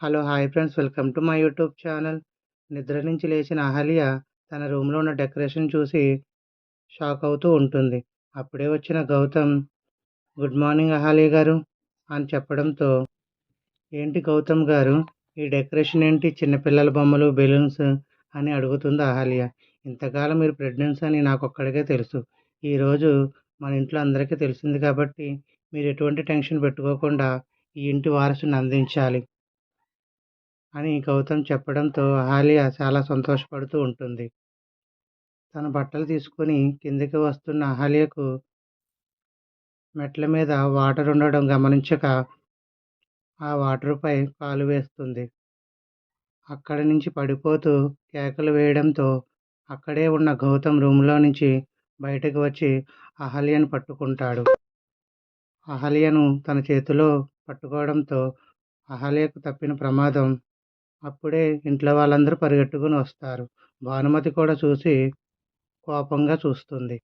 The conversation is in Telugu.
Hello hi friends. Welcome to my YouTube channel. నిద్ర నుంచి లేచిన అహల్య తన రూమ్లో ఉన్న డెకరేషన్ చూసి షాక్ అవుతూ ఉంటుంది. అప్పుడే వచ్చిన గౌతమ్ గుడ్ మార్నింగ్ అహాలి గారు అని చెప్పడంతో ఏంటి గౌతమ్ గారు ఈ డెకరేషన్ ఏంటి? చిన్నపిల్లల బొమ్మలు బెలూన్స్ అని అడుగుతుంది అహాలియ. ఇంతకాలం మీరు ప్రెగ్నెన్సీ అని నాకు ఒక్కడికే తెలుసు ఈరోజు మన ఇంట్లో అందరికీ తెలిసింది కాబట్టి మీరు ఎటువంటి టెన్షన్ పెట్టుకోకుండా ఈ ఇంటి వారసుని అందించాలి. అని గౌతమ్ చెప్పడంతో అహల్య చాలా సంతోషపడుతూ ఉంటుంది. తన బట్టలు తీసుకొని కిందికి వస్తున్న అహాలియకు మెట్ల మీద వాటర్ ఉండడం గమనించక ఆ వాటర్పై కాలు వేస్తుంది. అక్కడి నుంచి పడిపోతూ కేకలు వేయడంతో అక్కడే ఉన్న గౌతమ్ రూమ్లో నుంచి బయటకు వచ్చి అహల్యను పట్టుకుంటాడు. అహల్యను తన చేతిలో పట్టుకోవడంతో అహల్యకు తప్పిన ప్రమాదం అప్పుడే ఇంట్లో వాళ్ళందరూ పరిగెట్టుకుని వస్తారు. భానుమతి కూడా చూసి కోపంగా చూస్తుంది.